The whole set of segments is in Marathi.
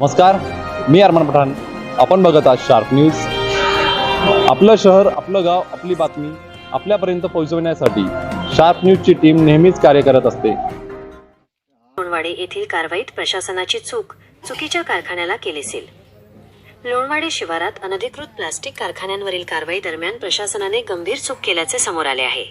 नमस्कार मी अरमान पठाण. आपण बघत आहात शार्प न्यूज आपलं शहर आपलं गाव आपली बातमी आपल्यापर्यंत पोहोचवण्यासाठी शार्प न्यूजची टीम नेहमीच कार्य करत असते. लोणवाडे येथील कारवाईत प्रशासनाची चूक चुकीच्या कारखान्याला केली सील लोणवाडे शिवारात अनधिकृत प्लास्टिक कारखान्यांवरील कारवाई दरम्यान प्रशासनाने गंभीर चूक केल्याचे समोर आले आहे.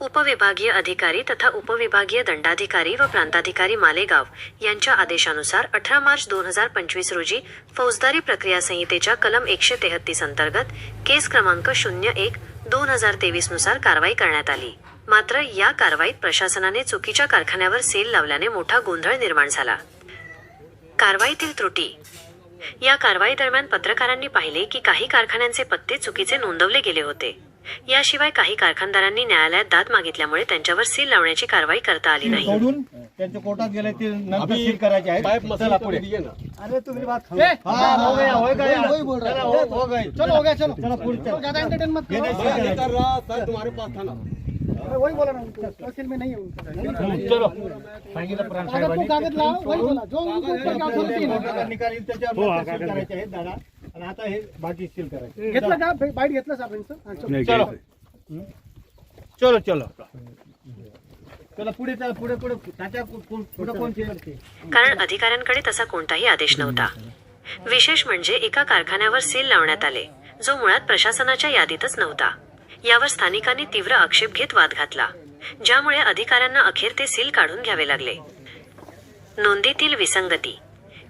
उपविभागीय अधिकारी तथा उपविभागीय दंडाधिकारी व प्रांताधिकारी मालेगाव यांच्या आदेशानुसार अठरा मार्च दोन हजार पंचवीस रोजी फौजदारी प्रक्रिया संहितेच्या कलम एकशे तेहतीस अंतर्गत केस क्रमांक शून्य एक दोन हजार तेवीसनुसार कारवाई करण्यात आली. मात्र या कारवाईत प्रशासनाने चुकीच्या कारखान्यावर सेल लावल्याने मोठा गोंधळ निर्माण झाला. कारवाईतील त्रुटी. या कारवाई दरम्यान पत्रकारांनी पाहिले की काही कारखान्यांचे पत्ते चुकीचे नोंदवले गेले होते. याशिवाय काही कारखानदारांनी न्यायालयात दाद मागितल्यामुळे त्यांच्यावर सील लावण्याची कारवाई करता आली नाही. तोडून त्यांच्या कोर्टात गेले ते नंतर सील करायचे आहे चला पुढे. अरे तुम्ही बात खाऊ. हाँ, हो गया, हो गया. चला, हो- हो गई. चलो हो गया चलो चलो पुढे चलो. ये नहीं, सील करायचे. वही बोला ना. उनको तहसील में नहीं है उनका चलो. सांगितलं प्राण अगर तू साहेबांनी. कागज लाव. वही बोला. जो उनके ऊपर का authority है कोर्टात निकाल येईल त्याच्यावर सील करायचे आहेत दादा. आणि आता हे बाकी सील करायचे. घेतलं का? बाईट घेतलं साहेबांचं हा, चल. चलो. चलो चलो. चला पुढे चला पुढे पुढे. तात्या पुढे पुढे कोण सील कारण अधिकाऱ्यांकडे तसा कोणताही आदेश नव्हता. विशेष म्हणजे एका कारखान्यावर सील लावण्यात आले जो मुळात प्रशासनाच्या यादीतच नव्हता. यावर स्थानिकांनी तीव्र आक्षेप घेत वाद घातला ज्यामुळे अधिकाऱ्यांना अखेर ते सील काढून घ्यावे लागले. नोंदीतील विसंगती.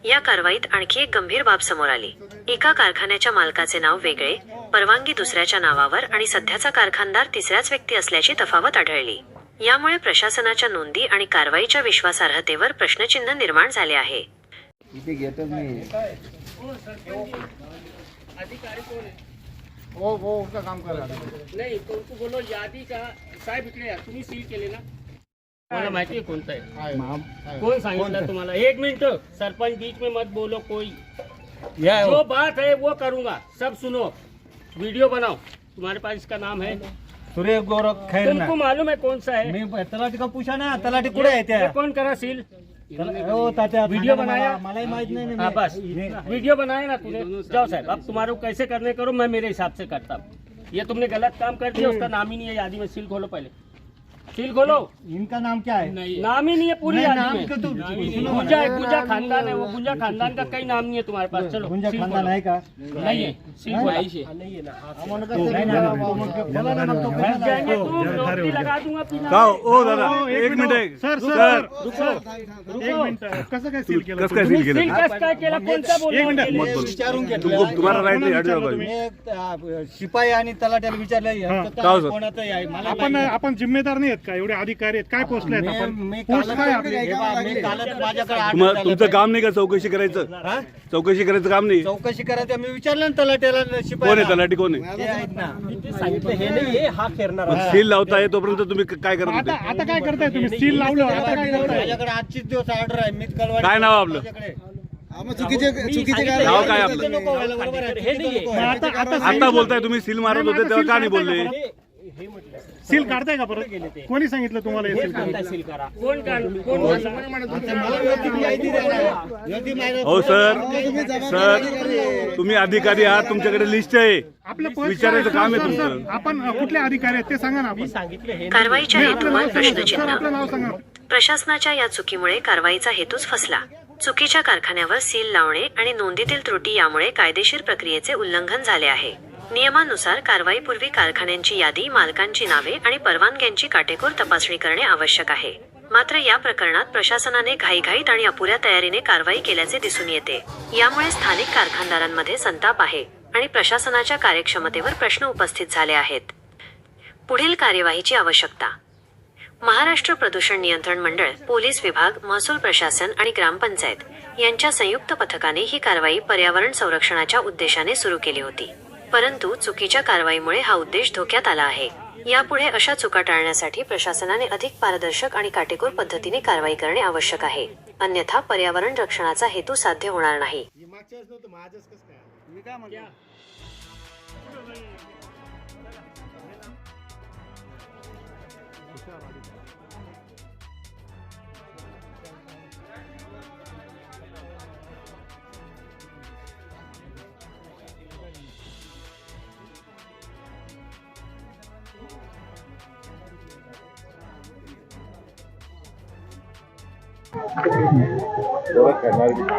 या कारवाईत आणखी एक गंभीर बाब समोर आली. एका कारखान्याच्या मालकाचे नाव वेगळे परवानगी दुसऱ्याच्या नावावर आणि सध्याचा कारखानदार तिसऱ्याच व्यक्ती असल्याची तफावत आढळली. यामुळे प्रशासनाच्या नोंदी आणि कारवाईच्या विश्वासार्हतेवर प्रश्नचिन्ह निर्माण झाले आहे. वो वो उसका काम कर. रहा था नाही तो तू बोलो यादी का साहेब इकडे तुम्ही सील केले ना? मला माहिती आहे कोणतं आहे? कोण सांगितलं तुम्हाला? एक मिनट. सरपंच बीच में मत बोलो कोई. जो बात है वो करूँगा. सब सुनो. वीडियो बनाओ. तुम्हारे पास इसका नाम है? सूर्य गौरव खैर तुमको मालूम है कौन सा है? मी तलाठी का पूछा ना? तलाठी कुठे आहे त्या कौन करा सील? वीडियो बनाया? मला- मलाही माहित नाही हाँ बस। वीडियो बनाया ना तूने जाओ साहब अब तुम्हारे कैसे करने करो? मैं मेरे हिसाब से करता हूँ। ये तुमने गलत काम कर दिया उसका नाम ही नहीं है यादी में सील खोलो पहले। सील खोलो। इनका नाम क्या है? नाम ही नहीं है पूरी नहीं, नाम गुंजा है। गुंजा खानदान है वो गुंजा खानदान का कई नाम नहीं है तुम्हारे पास। चलो गुंजा खानदान। आहे का? नहीं है सील खोलो। नाही एक मिनिट एक सर सर एक मिनिट कसं काय सील केलं कसं काय सील सील केलं कस काय केला कोणता बोललो मत बोल विचारून तुम्हाला राईट नाही अ, शिपाई आणि तलाट्याला विचारलं हो? कोणाचं आपण आपण जिम्मेदार नाही. आहेत का? एवढे अधिकारी आहेत. काय आहेत. आपण? पोस्ट काय आपली. हे तुमचं. काम नाही का चौकशी करायचं? हा? चौकशी करायचं काम नाही? चौकशी करायचं मी विचारलं ना तलाट्याला शिपाई कोण आहे तलाठी कोण आहे? सील लावताय तोपर्यंत तुम्ही क- काय करत आता होते? आता काय करताय तुम्ही? सील लावलं आता काय करताय? माझ्याकडे आजचीच दिवस ऑर्डर आहे. मी कळवाडी काय नाव आपलं? चुकीचे चुकीचे नाव काय आपलं? नको व्हायला बरोबर आहे. चुकीचं नको मग व्हायला. आता आता आता बोलताय तुम्ही सील मारत होते तेव्हा का नाही बोलले? सील काढताय का परत? कोणी सांगितलं तुम्हाला हे सील? कोण काढ- कोण माहिती- हो सर. सर तुम्ही अधिकारी आहात तुमच्याकडे लिस्ट आहे. आपलं विचारायचं काय? काम आहे सर, सर, तुमचं. आपण अ, कुठले अधिकारी आहेत ते सांगा ना आपण. कारवाईच्या नाही, आपलं हेतूवर नाव सांगा सर प्रश्नचिन्ह आपलं नाव सांगा. प्रशासनाच्या या चुकीमुळे कारवाईचा हेतूच फसला. चुकीच्या कारखान्यावर सील लावणे आणि नोंदीतील त्रुटी यामुळे कायदेशीर प्रक्रियेचे उल्लंघन झाले आहे. नियमानुसार कारवाईपूर्वी कारखान्यांची यादी मालकांची नावे आणि परवानग्यांची काटेकोर तपासणी करणे आवश्यक आहे. मात्र या प्रकरणात प्रशासनाने घाईघाईत आणि अपुऱ्या तयारीने कारवाई केल्याचे दिसून येते. यामुळे स्थानिक कारखानदारांमध्ये संताप आहे आणि प्रशासनाच्या कार्यक्षमतेवर प्रश्न उपस्थित झाले आहेत. पुढील कार्यवाहीची आवश्यकता. महाराष्ट्र प्रदूषण नियंत्रण मंडळ पोलीस विभाग महसूल प्रशासन आणि ग्रामपंचायत यांच्या संयुक्त पथकाने ही कारवाई पर्यावरण संरक्षणाच्या उद्देशाने सुरू केली होती. परंतु चुकीच्या कारवाईमुळे हा उद्देश धोक्यात आला आहे. यापुढे अशा चुका टाळण्यासाठी प्रशासनाने अधिक पारदर्शक आणि काटेकोर पद्धतीने कारवाई करणे आवश्यक आहे. अन्यथा पर्यावरण रक्षणाचा हेतू साध्य होणार नाही.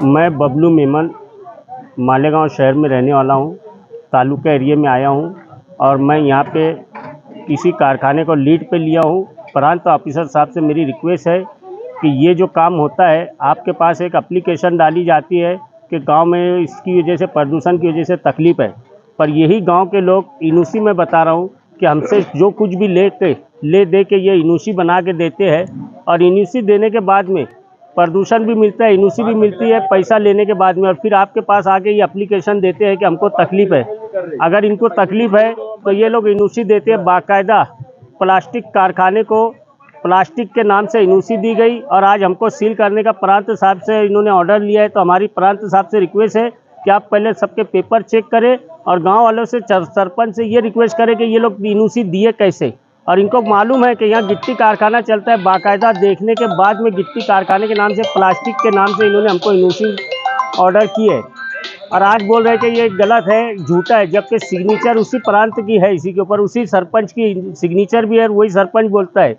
मैं बबलू मेमन, मालेगांव शहर में रहने वाला हूँ, तालुका एरिया में आया हूँ और मैं यहाँ पे किसी कारखाने को लीड पे लिया हूँ। प्रांत ऑफिसर साहब से मेरी रिक्वेस्ट है कि ये जो काम होता है, आपके पास एक अप्लीकेशन डाली जाती है कि गाँव में इसकी वजह से, प्रदूषण की वजह से तकलीफ़ है। पर यही गाँव के लोग इनूसी में बता रहा हूँ कि हमसे जो कुछ भी ले ले दे के ये इनूसी बना के देते हैं और इनूसी देने के बाद में प्रदूषण भी मिलता है, इनूसी भी मिलती है, पैसा लेने के बाद में और फिर आपके पास आके ये अप्लीकेशन देते हैं कि हमको तकलीफ़ है। अगर इनको तकलीफ़ है तो ये लोग इनूसी देते हैं, बाकायदा प्लास्टिक कारखाने को, प्लास्टिक के नाम से इनूसी दी गई और आज हमको सील करने का प्रांत साहब से इन्होंने ऑर्डर लिया है तो हमारी प्रांत साहब से रिक्वेस्ट है कि आप पहले सबके पेपर चेक करें और गाँव वालों से सरपंच से ये रिक्वेस्ट करें कि ये लोग इनूसी दिए कैसे? और इनको मालूम है कि यहाँ गिट्टी कारखाना चलता है। बाकायदा देखने के बाद में गिट्टी कारखाने के नाम से, प्लास्टिक के नाम से इन्होंने हमको इनूसी ऑर्डर की है। और आज बोल रहे हैं कि ये गलत है, झूठा है, जबकि सिग्नेचर उसी प्रांत की है, इसी के ऊपर उसी सरपंच की सिग्नेचर भी है वही सरपंच बोलता है।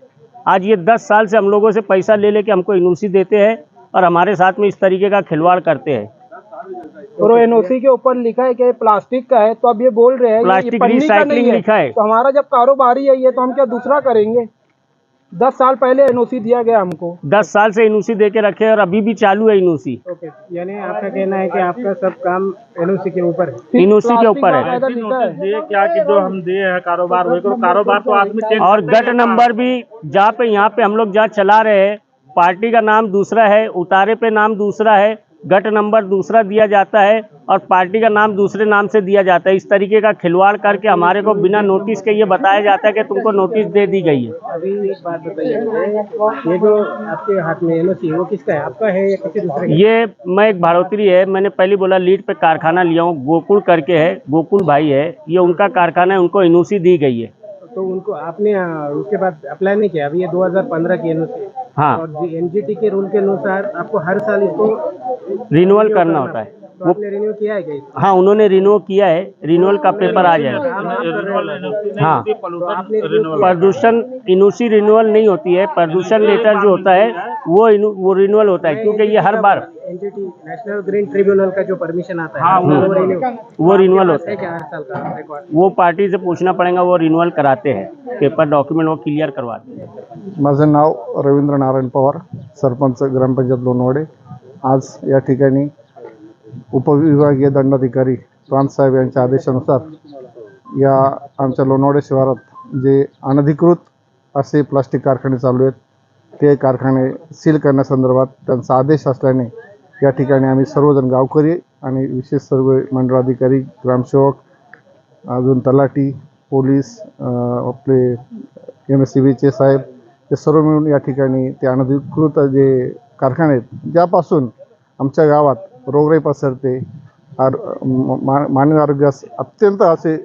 आज ये दस साल से हम लोगों से पैसा ले लेके हमको इनूसी देते हैं और हमारे साथ में इस तरीके का खिलवाड़ करते हैं। और एनओसी के ऊपर लिखा है कि प्लास्टिक का है तो अब ये बोल रहे हैं प्लास्टिक रिसाइकलिंग नहीं है। लिखा है। तो हमारा जब कारोबारी है ये तो हम क्या दूसरा करेंगे? दस साल पहले एनओसी दिया गया हमको। दस साल से इनूसी दे के रखे और अभी भी चालू है एनओसी ओके यानी आपका कहना है कि आपका सब काम एनओसी के ऊपर है। एनओसी के ऊपर है। क्या कि जो हम दिए हैं कारोबार वही करो कारोबार तो आदमी और गट नंबर भी जहाँ पे यहाँ पे हम लोग जहाँ चला रहे हैं पार्टी का नाम दूसरा है उतारे पे नाम दूसरा है गट नंबर दूसरा दिया जाता है और पार्टी का नाम दूसरे नाम से दिया जाता है। इस तरीके का खिलवाड़ करके हमारे को बिना नोटिस के ये बताया जाता है कि तुमको नोटिस दे दी गई है। अभी एक बात बताइए ये जो आपके हाथ में वो किसका है? आपका है या किसी दूसरे का ये मैं एक भाड़ोतरी है मैंने पहले बोला लीड पे कारखाना लिया हूँ गोकुल करके है गोकुल भाई है ये उनका कारखाना है उनको इनूसी दी गई है। तो उनको आपने आ, उसके बाद अप्लाई नहीं किया। अभी ये 2015 की है हाँ। और एनजीटी के रूल के अनुसार आपको हर साल इसको रिन्यूअल करना होता है। तो वो रिन्यू किया है क्या? हाँ उन्होंने रिन्यू किया है। रिन्यूअल का पेपर आ जाएगा। हो। हाँ प्रदूषण इनूसी रिन्यूअल नहीं होती है। प्रदूषण लेटर जो होता है वो वो रिन्यूअल होता है क्योंकि ये हर बार नेशनल ग्रीन ट्रिब्यूनल का जो परमिशन आता है हाँ, वो वो- रिन्यूअल होता है। है हर साल का वो पार्टी से पूछना पड़ेगा वो रिन्यूअल कराते हैं। पेपर डॉक्यूमेंट वो क्लियर करवाते हैं। माझं नाव रवींद्र नारायण पवार सरपंच ग्रामपंचायत लोणवाडे आज या ठिकाणी उपविभागीय दंडाधिकारी प्रांतसाहेब यांच्या आदेशानुसार या आमच्या लोणावडे शिवारात जे अनधिकृत असे प्लास्टिक कारखाने चालू आहेत ते कारखाने सील करण्यासंदर्भात त्यांचा आदेश असल्याने या ठिकाणी आम्ही सर्वजण गावकरी आणि विशेष सर्व मंडळाधिकारी ग्रामसेवक अजून तलाठी पोलीस आपले एम एस सी बीचे साहेब हे सर्व मिळून या ठिकाणी ते अनधिकृत जे कारखाने आहेत ज्यापासून आमच्या गावात रोगराई पसरते. आर मा- मानवी आरोग्यास अत्यंत असे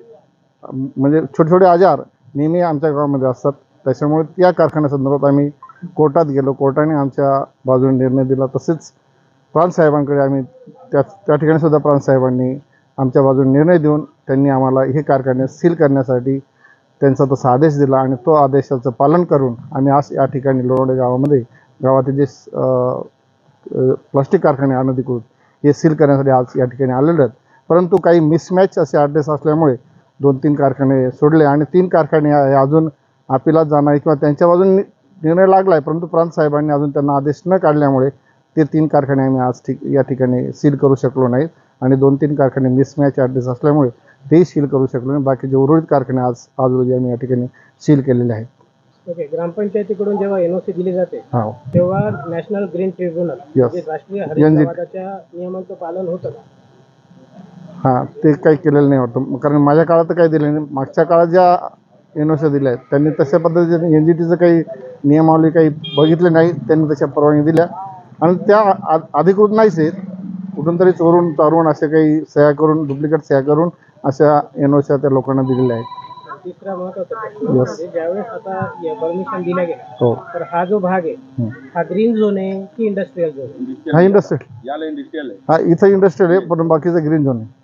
म्हणजे छोटे छोटे आजार नेहमी आमच्या गावामध्ये असतात. त्याच्यामुळे या कारखान्यासंदर्भात आम्ही कोर्टात गेलो. कोर्टाने आमच्या बाजूने निर्णय दिला. तसेच प्रांतसाहेबांकडे आम्ही त्या त्या ठिकाणी सुद्धा आमच्या बाजूने निर्णय देऊन त्यांनी आम्हाला हे कारखाने सील करण्यासाठी त्यांचा तसा आदेश दिला आणि तो आदेशाचं पालन करून आम्ही आज या ठिकाणी लोणवडे गावामध्ये गावातील जे प्लास्टिक कारखाने अनधिकृत हे सील करण्यासाठी आज या ठिकाणी आलेले आहेत. परंतु काही मिसमॅच असे आदेश असल्यामुळे दोन तीन कारखाने सोडले आणि तीन कारखाने हे अजून अपिलात जाणार किंवा त्यांच्या बाजून निर्णय लागला आहे परंतु प्रांत साहेबांनी अजून त्यांना आदेश न काढल्यामुळे ते तीन कारखाने आम्ही आज ठीक या ठिकाणी सील करू शकलो नाहीत आणि दोन तीन कारखाने मिसमॅच ॲड्रेस असल्यामुळे तेही सील करू शकलो नाही बाकीचे उर्वरित कारखाने आज आज रोजी आम्ही या ठिकाणी सील केलेले आहेत. ओके ग्रामपंचायतीकडून जेव्हा एनओसी दिली जाते हो. तेव्हा नॅशनल ग्रीन ट्रिब्युनल Yes. राष्ट्रीय हरित NGT. लवादाच्या नियमांचं पालन होतं का? हां ते काही केलेलं नाही वाटतं कारण माझ्या काळात तर काही दिलं नाही. मागच्या काळात ज्या एन ओ सी दिल्या आहेत त्यांनी तशा पद्धतीने एन जी टीचं काही नियमावली काही बघितले नाही त्यांनी तशा परवानगी दिल्या. आणि त्या आ- अधिकृत नाहीच आहेत. कुठून तरी चोरून चारून असे काही सह्या करून डुप्लिकेट सह्या करून अशा एन त्या लोकांना दिलेल्या आहेत. तिसरा महत्त्वाचा प्रश्न. Yes. म्हणजे ज्यावेळेस आता परमिशन दिल्या गेल्या हो. तर हा जो भाग आहे हं. हा ग्रीन झोन आहे की इंडस्ट्रीयल झोन आहे? हा इंडस्ट्रियल हा इथं इंडस्ट्रियल आहे पण बाकीचं ग्रीन झोन आहे.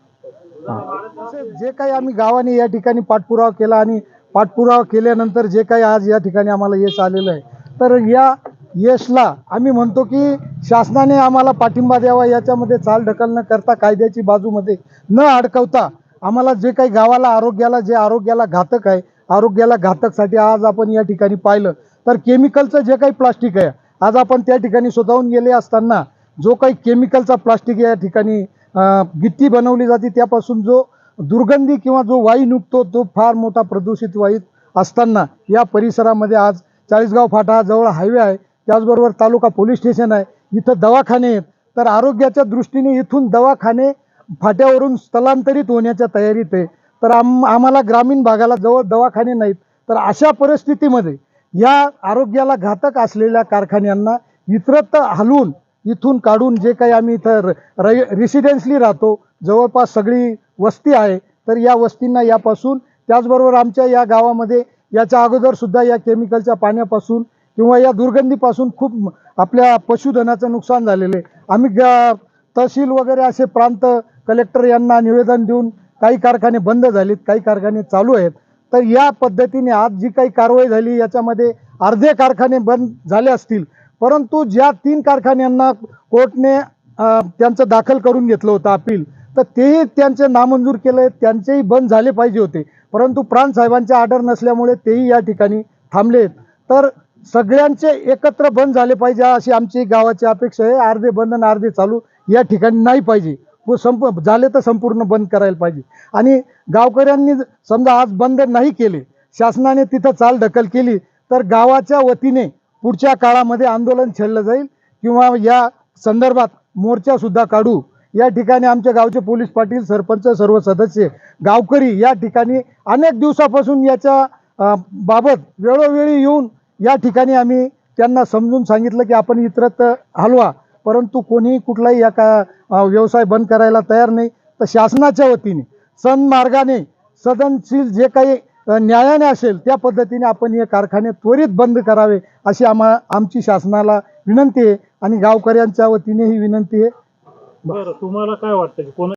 जे काही आम्ही गावाने या ठिकाणी पाठपुरावा केला आणि पाठपुरावा केल्यानंतर जे काही आज या ठिकाणी आम्हाला यश आलेलं आहे तर या यशला आम्ही म्हणतो की शासनाने आम्हाला पाठिंबा द्यावा याच्यामध्ये चाल ढकल न करता कायद्याची बाजूमध्ये न अडकवता आम्हाला जे काही गावाला आरोग्याला जे आरोग्याला घातक आहे आरोग्याला घातकसाठी आज आपण या ठिकाणी पाहिलं. तर केमिकलचं जे काही प्लास्टिक आहे आज आपण त्या ठिकाणी स्वतःहून गेले असताना जो काही केमिकलचा प्लास्टिक या ठिकाणी गिट्टी बनवली जाते त्यापासून जो दुर्गंधी किंवा जो वायू निघतो तो फार मोठा प्रदूषित वायू असताना या परिसरामध्ये आज चाळीसगाव फाटा जवळ हायवे आहे. त्याचबरोबर तालुका पोलीस स्टेशन आहे. इथं दवाखाने आहेत. तर आरोग्याच्या दृष्टीने इथून दवाखाने फाट्यावरून स्थलांतरित होण्याच्या तयारीत आहे. तर आम आम्हाला ग्रामीण भागाला जवळ दवाखाने नाहीत. तर अशा परिस्थितीमध्ये या आरोग्याला घातक असलेल्या कारखान्यांना इतरत्र हलवून इथून काढून जे काही आम्ही इथं रेसिडेन्सली राहतो जवळपास सगळी वस्ती आहे तर या वस्तींना यापासून त्याचबरोबर आमच्या या गावामध्ये याच्या अगोदरसुद्धा या केमिकलच्या पाण्यापासून किंवा या दुर्गंधीपासून खूप आपल्या पशुधनाचं नुकसान झालेलं आहे. आम्ही ग तहसील वगैरे असे प्रांत कलेक्टर यांना निवेदन देऊन काही कारखाने बंद झालेत काही कारखाने चालू आहेत. तर या पद्धतीने आज जी काही कारवाई झाली याच्यामध्ये अर्धे कारखाने बंद झाले असतील. परंतु ज्या तीन कारखान्यांना कोर्टने त्यांचं दाखल करून घेतलं होतं अपील तर तेही त्यांचे नामंजूर केले त्यांचेही बंद झाले पाहिजे होते. परंतु प्राण साहेबांचे ऑर्डर नसल्यामुळे तेही या ठिकाणी थांबलेत तर सगळ्यांचे एकत्र बंद झाले पाहिजे अशी आमची गावाची अपेक्षा आहे. अर्धे बंद आणि अर्धे चालू या ठिकाणी नाही पाहिजे. व संप झाले तर संपूर्ण बंद करायला पाहिजे. आणि गावकऱ्यांनी समजा आज बंद नाही केले शासनाने तिथं चाल ढकल केली तर गावाच्या वतीने पुढच्या काळामध्ये आंदोलन छेडलं जाईल किंवा या संदर्भात मोर्चासुद्धा काढू. या ठिकाणी आमच्या गावचे पोलीस पाटील सरपंच सर्व सदस्य गावकरी या ठिकाणी अनेक दिवसापासून याच्या बाबत वेळोवेळी येऊन या ठिकाणी आम्ही त्यांना समजून सांगितलं की आपण इतरत्र हलवा. परंतु कोणीही कुठलाही या का व्यवसाय बंद करायला तयार नाही. तर शासनाच्या वतीने सन्मार्गाने सदनशील जे काही न्यायाने असेल त्या पद्धतीने आपण हे कारखाने त्वरित बंद करावे अशी आम्हा आमची शासनाला विनंती आहे आणि गावकऱ्यांच्या वतीने ही विनंती आहे. बरं तुम्हाला काय वाटतं की कोणा